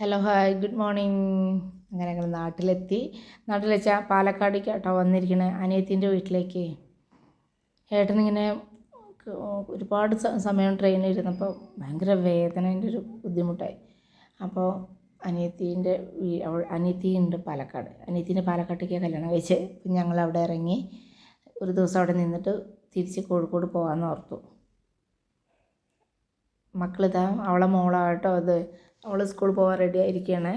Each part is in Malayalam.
ഹലോ ഹായ് ഗുഡ് മോർണിംഗ് അങ്ങനെ ഞങ്ങൾ നാട്ടിലെത്തി. നാട്ടിൽ വെച്ചാൽ പാലക്കാടേക്ക് കേട്ടോ വന്നിരിക്കണേ അനിയത്തിന്റെ വീട്ടിലേക്ക്. ഏട്ടനിങ്ങനെ ഒരുപാട് സമയം ട്രെയിനിൽ ഇരുന്നപ്പോൾ ഭയങ്കര വേദനേന്റെ ഒരു ബുദ്ധിമുട്ടായി. അപ്പോൾ അനിയത്തീന്റെ അവൾ അനിയത്തി ഉണ്ട് പാലക്കാട്. അനിയത്തീന്റെ പാലക്കാട്ടേക്ക് കല്യാണം കഴിച്ച്. ഞങ്ങൾ അവിടെ ഇറങ്ങി ഒരു ദിവസം അവിടെ നിന്നിട്ട് തിരിച്ച് കോഴിക്കോട് പോകാമെന്ന് ഓർത്തു. മക്കളിതാ അവളെ മോളാട്ടോ അത് അവൾ സ്കൂളിൽ പോകാൻ റെഡി ആയിരിക്കുകയാണ്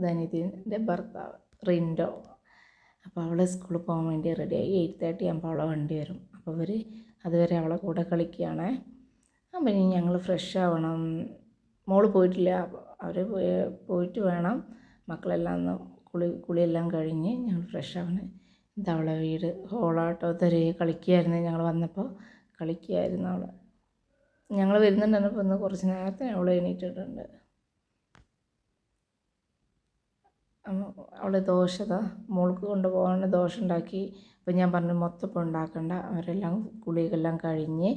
ധനിയത്തിന്റെ ഭർത്താവ് റിൻഡോ. അപ്പോൾ അവൾ സ്കൂളിൽ പോകാൻ വേണ്ടി റെഡിയായി എയ്റ്റ് തേർട്ടി ആകുമ്പോൾ അവളെ വണ്ടി വരും. അപ്പോൾ അവർ അതുവരെ അവളെ കൂടെ കളിക്കുകയാണ്. അപ്പം ഇനി ഞങ്ങൾ ഫ്രഷ് ആവണം. മോൾ പോയിട്ടില്ല. അവർ പോയിട്ട് വേണം. മക്കളെല്ലാം ഒന്ന് കുളി കുളിയെല്ലാം കഴിഞ്ഞ് ഞങ്ങൾ ഫ്രഷ് ആവണം. എന്താ അവളെ വീട് ഹോളാട്ടോ തരെ കളിക്കുകയായിരുന്നു ഞങ്ങൾ വന്നപ്പോൾ. കളിക്കുകയായിരുന്നു അവൾ ഞങ്ങൾ വരുന്നുണ്ടെന്നപ്പോൾ ഒന്ന് കുറച്ച് നേരത്തെ അവൾ എണീറ്റിട്ടുണ്ട്. അവൾ ദോശത. മോൾക്ക് കൊണ്ടുപോകാൻ ദോശ ഉണ്ടാക്കി അപ്പോൾ ഞാൻ പറഞ്ഞു മൊത്തം ഉണ്ടാക്കണ്ട. അവരെല്ലാം കുളിയെല്ലാം കഴിഞ്ഞ്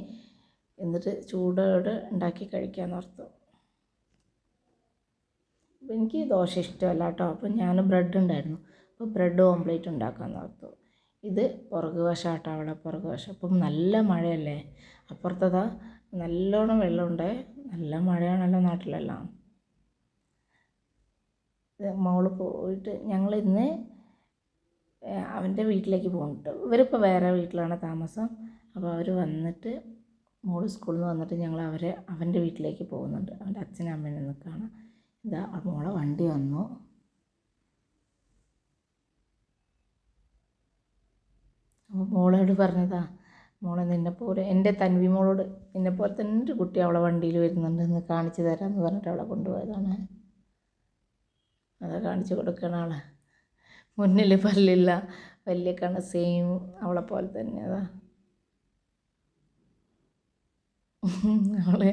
എന്നിട്ട് ചൂടോട് ഉണ്ടാക്കി കഴിക്കാമെന്ന് ഓർത്തു. അപ്പോൾ എനിക്ക് ദോശ ഇഷ്ടമല്ല കേട്ടോ. അപ്പോൾ ഞാൻ ബ്രെഡ് ഉണ്ടായിരുന്നു. അപ്പോൾ ബ്രെഡ് ഓംപ്ലേറ്റ് ഉണ്ടാക്കാമെന്ന് ഓർത്തു. ഇത് പുറകു വശമാട്ടോ അവിടെ പുറകു വശം. അപ്പം നല്ല മഴയല്ലേ? അപ്പുറത്തതാ നല്ലോണം വെള്ളമുണ്ട്. നല്ല മഴയാണല്ലോ നാട്ടിലെല്ലാം. ഇത് മോൾ പോയിട്ട് ഞങ്ങൾ ഇന്ന് അവന്റെ വീട്ടിലേക്ക് പോകുന്നുണ്ട് ഇവരിപ്പോൾ വേറെ വീട്ടിലാണ് താമസം. അപ്പോൾ അവർ വന്നിട്ട് മോൾ സ്കൂളിൽ നിന്ന് വന്നിട്ട് ഞങ്ങൾ അവരെ അവന്റെ വീട്ടിലേക്ക് പോകുന്നുണ്ട്. അവന്റെ അച്ഛനും അമ്മയും നിന്ന് കാണാം. ഇതാ മോളെ വണ്ടി വന്നു. അപ്പോൾ മോളോട് പറഞ്ഞതാ മോളെ നിന്നെപ്പോലെ എന്റെ തൻവി മോളോട് നിന്നെപ്പോലെ തന്നെ ഒരു കുട്ടി അവളെ വണ്ടിയിൽ വരുന്നുണ്ട്. എന്ന് കാണിച്ചു തരാമെന്ന് പറഞ്ഞിട്ട് അവളെ കൊണ്ടുപോയതാണ്. അതാ കാണിച്ചു കൊടുക്കണ ആളെ. മുന്നിൽ പല്ലില്ല. വലിയ കണ്ണ് സെയിം അവളെ പോലെ തന്നെ അതാ. അവളെ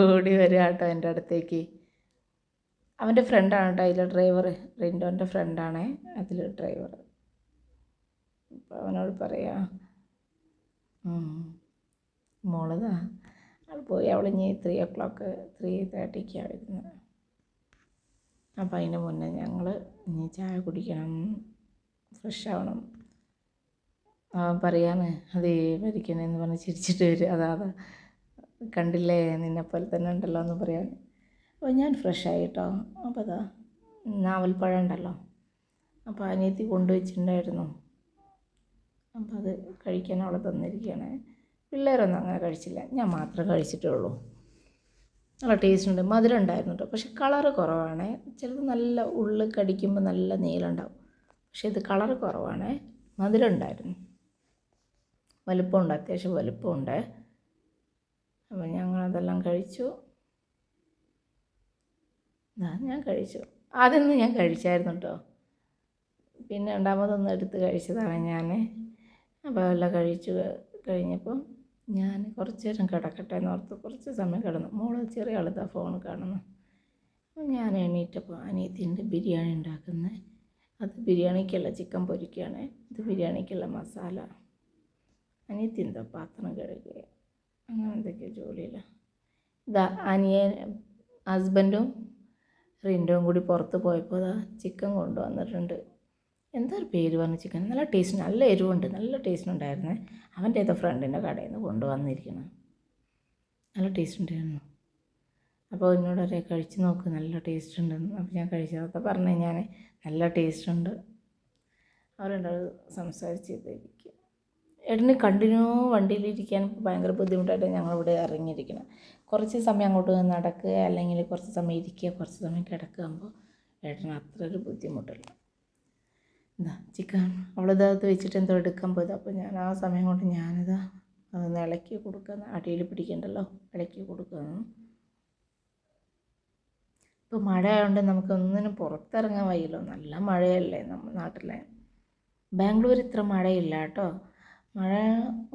ഓടി വരിക കേട്ടോ എന്റെ അടുത്തേക്ക്. അവന്റെ ഫ്രണ്ടാണ് കേട്ടോ അതിലെ ഡ്രൈവർ റിൻഡോന്റെ ഫ്രണ്ടാണേ അതിൽ ഡ്രൈവർ അപ്പോൾ അവനോട് പറയാ. മോളതാ അവൾ പോയി. അവൾ ഇനി ത്രീ ഓ ക്ലോക്ക് ത്രീ തേർട്ടിക്കാണ് വരുന്നത് അപ്പോൾ അതിന് മുന്നേ ഞങ്ങൾ ഇനി ചായ കുടിക്കണം ഫ്രഷ് ആവണം. പറയാണ് അതേ ഭരിക്കണേന്ന് പറഞ്ഞ് ചിരിച്ചിട്ട് വരും. അതാ കണ്ടില്ലേ നിന്നെപ്പോലെ തന്നെ ഉണ്ടല്ലോ എന്ന് പറയാൻ അപ്പോൾ ഞാൻ ഫ്രഷ് ആയിട്ടോ അപ്പോൾ അതാ നാവൽപ്പഴം ഉണ്ടല്ലോ. അപ്പോൾ അനിയത്തി കൊണ്ടുവച്ചിട്ടുണ്ടായിരുന്നു. അപ്പോൾ അത് കഴിക്കാൻ അവളെ തന്നിരിക്കുകയാണ് പിള്ളേരൊന്നും അങ്ങനെ കഴിച്ചില്ല. ഞാൻ മാത്രമേ കഴിച്ചിട്ടേ ഉള്ളൂ നല്ല ടേസ്റ്റ് ഉണ്ട്. മധുരം ഉണ്ടായിരുന്നു കേട്ടോ പക്ഷെ കളറ് കുറവാണ്. ചിലത് നല്ല ഉള്ളിൽ കടിക്കുമ്പോൾ നല്ല നീലുണ്ടാവും. പക്ഷെ ഇത് കളറ് കുറവാണ്. മധുരം ഉണ്ടായിരുന്നു. വലുപ്പമുണ്ട് അത്യാവശ്യം വലുപ്പമുണ്ട്. അപ്പോൾ ഞങ്ങളതെല്ലാം കഴിച്ചു. ഞാൻ കഴിച്ചു. അതിന്ന് ഞാൻ കഴിച്ചായിരുന്നു കേട്ടോ പിന്നെ രണ്ടാമതൊന്നും എടുത്ത് കഴിച്ചതാണ് ഞാൻ അപ്പോൾ എല്ലാം കഴിച്ചു കഴിഞ്ഞപ്പോൾ ഞാൻ കുറച്ച് നേരം കിടക്കട്ടെ എന്ന് ഓർത്ത് കുറച്ച് സമയം കിടന്നു. മോൾ ചെറിയ ആളിതാ ഫോൺ കാണുന്നു. ഞാൻ എണീറ്റപ്പോൾ അനിയത്തിന്റെ ബിരിയാണി ഉണ്ടാക്കുന്നത് അത് ബിരിയാണിക്കുള്ള ചിക്കൻ പൊരിക്കുകയാണ് ഇത് ബിരിയാണിക്കുള്ള മസാല. അനിയത്തി എന്താ പാത്രം കഴുകുക അങ്ങനെ എന്തൊക്കെയോ ജോലിയില്ല ഇതാ അനിയൻ ഹസ്ബൻഡും റിൻഡും കൂടി പുറത്ത് പോയപ്പോൾ ഇതാ ചിക്കൻ കൊണ്ടുവന്നിട്ടുണ്ട്. എന്താ ഒരു പേര് പറഞ്ഞ ചിക്കൻ? നല്ല ടേസ്റ്റ് നല്ല എരിവുണ്ട്. നല്ല ടേസ്റ്റ് ഉണ്ടായിരുന്നേ. അവന്റെ ഏതോ ഫ്രണ്ടിന്റെ കടയിൽ നിന്ന് കൊണ്ടുവന്നിരിക്കണം നല്ല ടേസ്റ്റ് ഉണ്ടായിരുന്നു. അപ്പോൾ എന്നോട് അറിയാം കഴിച്ച് നോക്ക് നല്ല ടേസ്റ്റ് ഉണ്ടെന്ന് അപ്പോൾ ഞാൻ കഴിച്ചതൊക്കെ പറഞ്ഞു ഞാൻ നല്ല ടേസ്റ്റ് ഉണ്ട്. അവരുണ്ടാവും സംസാരിച്ചിരിക്കുക. ഏട്ടന് കണ്ടിന്യൂ വണ്ടിയിലിരിക്കാൻ ഭയങ്കര ബുദ്ധിമുട്ടായിട്ട് ഞങ്ങളിവിടെ ഇറങ്ങിയിരിക്കണം കുറച്ച് സമയം അങ്ങോട്ട് നടക്കുക അല്ലെങ്കിൽ കുറച്ച് സമയം ഇരിക്കുക കുറച്ച് സമയം കിടക്കുക ആകുമ്പോൾ ഏട്ടന് അത്ര ഒരു ബുദ്ധിമുട്ടില്ല. എന്താ ചിക്കൻ. അവളിത് അത് വെച്ചിട്ട് എന്തോ എടുക്കാൻ പോയത്. അപ്പോൾ ഞാൻ ആ സമയം കൊണ്ട് ഞാനിത് അതൊന്ന് ഇളക്കി കൊടുക്കുന്ന അടിയിൽ പിടിക്കണ്ടല്ലോ? ഇളക്കി കൊടുക്കുന്നു ഇപ്പോൾ മഴ ആയതുകൊണ്ട് നമുക്ക് ഒന്നിനും പുറത്തിറങ്ങാൻ വയ്യല്ലോ. നല്ല മഴയല്ലേ നമ്മുടെ നാട്ടിലെ. ബാംഗ്ലൂർ ഇത്ര മഴയില്ല കേട്ടോ. മഴ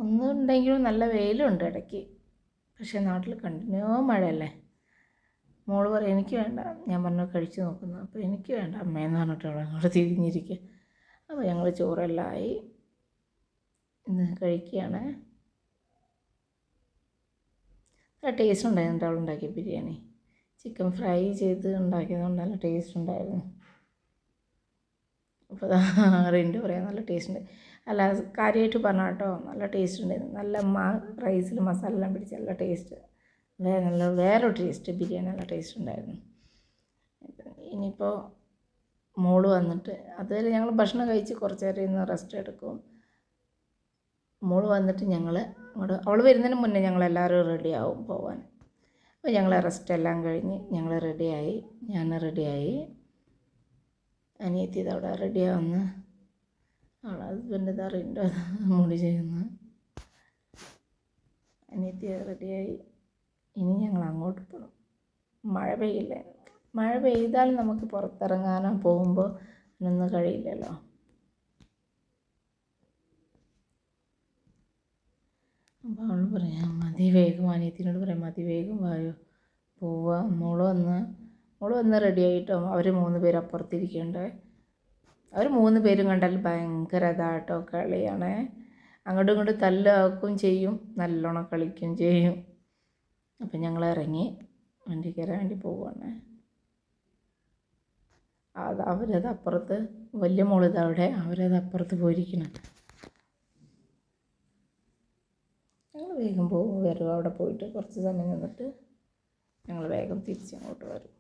ഒന്നുണ്ടെങ്കിലും നല്ല വെയിലുണ്ട് ഇടയ്ക്ക്. പക്ഷേ നാട്ടിൽ കണ്ടിന്യൂ മഴയല്ലേ. മോൾ പറയും എനിക്ക് വേണ്ട. ഞാൻ പറഞ്ഞു കഴിച്ചു നോക്കുന്നു അപ്പോൾ എനിക്ക് വേണ്ട അമ്മയെന്ന് പറഞ്ഞിട്ട് അവിടെ അങ്ങോട്ട് തിരിഞ്ഞിരിക്കുക അപ്പോൾ ഞങ്ങൾ ചോറെല്ലാം ആയി ഇന്ന് കഴിക്കുകയാണ്. നല്ല ടേസ്റ്റ് ഉണ്ടായിരുന്നു അവൾ ഉണ്ടാക്കിയ ബിരിയാണി. ചിക്കൻ ഫ്രൈ ചെയ്ത് ഉണ്ടാക്കിയതുകൊണ്ട് നല്ല ടേസ്റ്റ് ഉണ്ടായിരുന്നു. അപ്പോൾ റിൻഡ് പറയാം നല്ല ടേസ്റ്റ് ഉണ്ട്. അല്ല കാര്യമായിട്ട് പറഞ്ഞ കേട്ടോ നല്ല ടേസ്റ്റ് ഉണ്ടായിരുന്നു. നല്ല മാ റൈസിൽ മസാല എല്ലാം പിടിച്ച് നല്ല ടേസ്റ്റ് വേറെ നല്ല വേറൊരു ടേസ്റ്റ് ബിരിയാണി നല്ല ടേസ്റ്റ് ഉണ്ടായിരുന്നു. ഇനിയിപ്പോൾ മോൾ വന്നിട്ട് അതുവരെ ഞങ്ങൾ ഭക്ഷണം കഴിച്ച് കുറച്ച് നേരം ഇന്ന് റെസ്റ്റ് എടുക്കും. മോൾ വന്നിട്ട് ഞങ്ങൾ അങ്ങോട്ട് അവൾ വരുന്നതിന് മുന്നേ ഞങ്ങളെല്ലാവരും റെഡിയാവും പോവാൻ. അപ്പോൾ ഞങ്ങൾ റെസ്റ്റ് എല്ലാം കഴിഞ്ഞ് ഞങ്ങൾ റെഡിയായി ഞാൻ റെഡിയായി അനിയത്തി ഇതവിടെ റെഡിയാവുന്ന അവളെ ഹസ്ബൻഡ് ഇത് അറിയണ്ടോ മുടി ചെയ്യുന്ന. അനിയത്തി റെഡിയായി ഇനി ഞങ്ങൾ അങ്ങോട്ട് പോകണം മഴ പെയ്യില്ല? മഴ പെയ്താൽ നമുക്ക് പുറത്തിറങ്ങാനോ പോകുമ്പോൾ നിന്ന് കഴിയില്ലല്ലോ. അപ്പോൾ അവൾ പറയാം മതി വേഗം അനിയത്തിനോട് പറയാം മതി വേഗം വായോ. പോവാ മോൾ വന്ന് മോൾ വന്ന് റെഡി ആയിട്ടോ? അവർ മൂന്ന് പേര് അപ്പുറത്തിരിക്കണ്ടേ? അവർ മൂന്ന് പേരും കണ്ടാൽ ഭയങ്കര ഇതാട്ടോ കളിയാണ്. അങ്ങോട്ടും ഇങ്ങോട്ടും തല്ലാക്കുകയും ചെയ്യും നല്ലോണം കളിക്കുകയും ചെയ്യും. അപ്പം ഞങ്ങൾ ഇറങ്ങി വണ്ടി കയറാൻ വേണ്ടി പോവുകയാണ് അത് അവരത് അപ്പുറത്ത് വലിയ മോളിത് അവിടെ അവരത് അപ്പുറത്ത് പോയിരിക്കണം. ഞങ്ങൾ വേഗം പോകും വരും അവിടെ പോയിട്ട് കുറച്ച് സമയം നിന്നിട്ട് ഞങ്ങൾ വേഗം തിരിച്ചങ്ങോട്ട് വരും.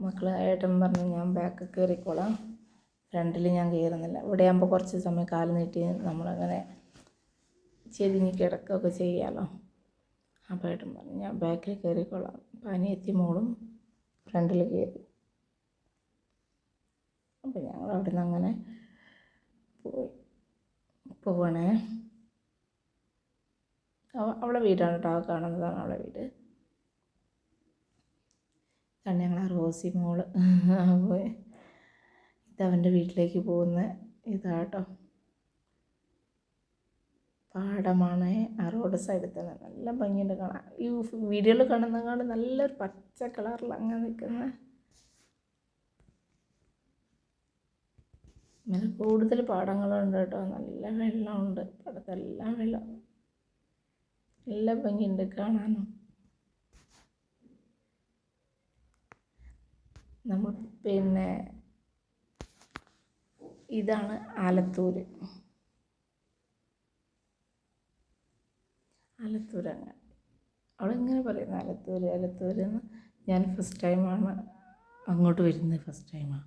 മക്കൾ ഏട്ടൻ പറഞ്ഞു ഞാൻ ബാക്ക് കയറിക്കോളാം. ഫ്രണ്ടിൽ ഞാൻ കയറുന്നില്ല. ഇവിടെ ആകുമ്പോൾ കുറച്ച് സമയം കാൽ നീട്ടി നമ്മളങ്ങനെ ചെരിഞ്ഞ് കിടക്കുകയൊക്കെ ചെയ്യാമല്ലോ അപ്പോൾ ഏട്ടൻ പറഞ്ഞു ഞാൻ ബാക്കിൽ കയറിക്കോളാം. പനി എത്തി മോളും ഫ്രണ്ടിൽ കയറി. അപ്പോൾ ഞങ്ങൾ അവിടെ നിന്ന് അങ്ങനെ പോയി. പോവണേ അവളെ വീടാണ് കേട്ടോ കാണുന്നതാണ് അവളെ വീട്. കാരണം ഞങ്ങളെ റോസി മോൾ. പോയി. ഇതവന്റെ വീട്ടിലേക്ക് പോകുന്ന ഇതാട്ടോ പാടമാണ്. ആ റോഡ് സൈഡിൽ തന്നെ നല്ല ഭംഗിയുണ്ട് കാണാൻ. ഈ വീഡിയോയിൽ കാണുന്നതുകൊണ്ട് നല്ലൊരു പച്ച കളറിൽ അങ്ങനെ നിൽക്കുന്ന ഇങ്ങനെ കൂടുതൽ പാടങ്ങളുണ്ട് കേട്ടോ. നല്ല വെള്ളമുണ്ട്. പാടത്തെല്ലാം വെള്ളം നല്ല ഭംഗിയുണ്ട് കാണാനും. നമ്മൾ പിന്നെ ഇതാണ് ആലത്തൂർ ആലത്തൂർ അങ്ങനെ അവളിങ്ങനെ പറയുന്നത് ആലത്തൂർ എന്ന്. ഞാൻ ഫസ്റ്റ് ടൈമാണ് അങ്ങോട്ട് വരുന്നത് ഫസ്റ്റ് ടൈമാണ്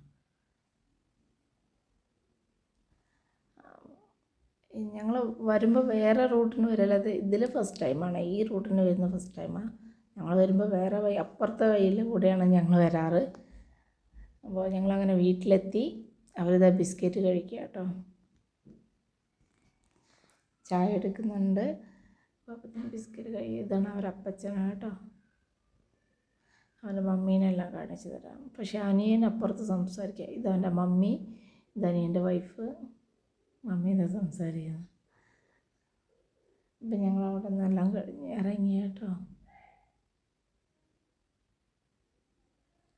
ഞങ്ങൾ വരുമ്പോൾ വേറെ റൂട്ടിന് വരല്ലാതെ ഇതിൽ ഫസ്റ്റ് ടൈമാണ് ഈ റൂട്ടിന് വരുന്ന ഫസ്റ്റ് ടൈമാണ് ഞങ്ങൾ വരുമ്പോൾ വേറെ വഴി അപ്പുറത്തെ വഴിയിൽ കൂടെയാണ് ഞങ്ങൾ വരാറ്. അപ്പോൾ ഞങ്ങളങ്ങനെ വീട്ടിലെത്തി അവരിതാ ബിസ്ക്കറ്റ് കഴിക്കുക കേട്ടോ ചായ എടുക്കുന്നുണ്ട്. അപ്പോൾ ബിസ്ക്കറ്റ് കൈ ഇതാണ് അപ്പച്ചനാണ് കേട്ടോ. അവന്റെ മമ്മീനെല്ലാം കാണിച്ചു തരാം. പക്ഷേ അനിയൻ അപ്പുറത്ത് സംസാരിക്കുക. ഇതവന്റെ മമ്മി ഇതനിയന്റെ വൈഫ്. മമ്മി മമ്മീനെ സംസാരിക്കുന്നു. അപ്പം ഞങ്ങൾ അവിടെ നിന്നെല്ലാം കഴിഞ്ഞ് ഇറങ്ങി കേട്ടോ.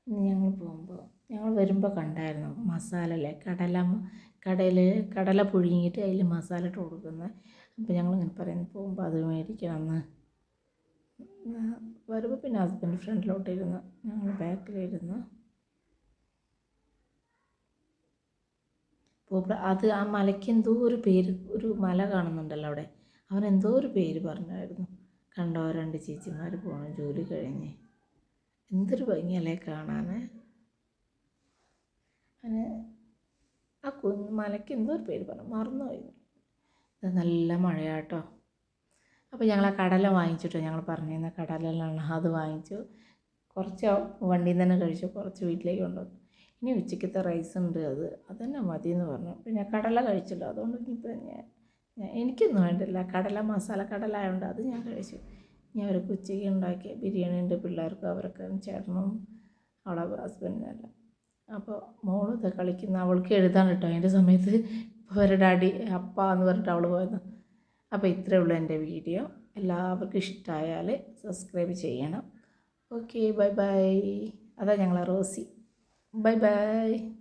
ഇനി ഞങ്ങൾ പോകുമ്പോൾ ഞങ്ങൾ വരുമ്പോൾ കണ്ടായിരുന്നു മസാല അല്ലേ കടല കടയിൽ കടല പുഴുങ്ങിയിട്ട് അതിൽ മസാല ഇട്ട് കൊടുക്കുന്നത് അപ്പോൾ ഞങ്ങളിങ്ങനെ പറയുന്നു പോകുമ്പോൾ അത് മേടിക്കണമെന്ന്. വരുമ്പോൾ പിന്നെ ഹസ്ബൻഡ് ഫ്രണ്ടിലോട്ടിരുന്നു ഞങ്ങൾ ബാക്കിലിരുന്ന് പോകുമ്പോൾ അത് ആ മലയ്ക്ക് എന്തോ ഒരു പേര് ഒരു മല കാണുന്നുണ്ടല്ലോ അവിടെ. അവൻ എന്തോ ഒരു പേര് പറഞ്ഞായിരുന്നു. കണ്ടോ രണ്ട് ചേച്ചിമാർ പോകണം ജോലി കഴിഞ്ഞ്. എന്തൊരു ഭംഗിയല്ലേ കാണാൻ അങ്ങനെ ആ കുന്ന് മലയ്ക്ക് എന്തോ ഒരു പേര് പറഞ്ഞു. മറന്നുപോയി. ഇത് നല്ല മഴയാട്ടോ. അപ്പോൾ ഞങ്ങൾ ആ കടല വാങ്ങിച്ചിട്ടോ. ഞങ്ങൾ പറഞ്ഞിരുന്ന കടലെല്ലാം അത് വാങ്ങിച്ചു. കുറച്ച് വണ്ടിയിൽ നിന്ന് തന്നെ കഴിച്ചു. കുറച്ച് വീട്ടിലേക്ക് കൊണ്ടുവന്നു. ഇനി ഉച്ചയ്ക്കത്തെ റൈസ് ഉണ്ട്. അത് അതന്നെ മതി എന്ന് പറഞ്ഞു പിന്നെ കടല കഴിച്ചല്ലോ. അതുകൊണ്ട് ഇനിയിപ്പോൾ ഞാൻ എനിക്കൊന്നും വേണ്ടില്ല. കടല മസാല കടല ആയതുകൊണ്ട് അത് ഞാൻ കഴിച്ചു. ഞാൻ അവർക്ക് ഉച്ചയ്ക്ക് ഉണ്ടാക്കിയ ബിരിയാണി ഉണ്ട്. പിള്ളേർക്കും അവർക്ക് ചേട്ടനും അവളെ ഹസ്ബൻഡിനെല്ലാം അപ്പോൾ മോൾ ഇത് കളിക്കുന്ന അവൾക്ക് എഴുതാൻ കേട്ടോ അതിന്റെ സമയത്ത് അവരുടെ ഡാഡി അപ്പ എന്ന് പറഞ്ഞിട്ട് അവൾ പോയത്. അപ്പോൾ ഇത്രയേ ഉള്ളൂ എന്റെ വീഡിയോ. എല്ലാവർക്കും ഇഷ്ടമായാൽ സബ്സ്ക്രൈബ് ചെയ്യണം. Okay bye bye. അതാ ഞങ്ങളെ റോസി. Bye bye.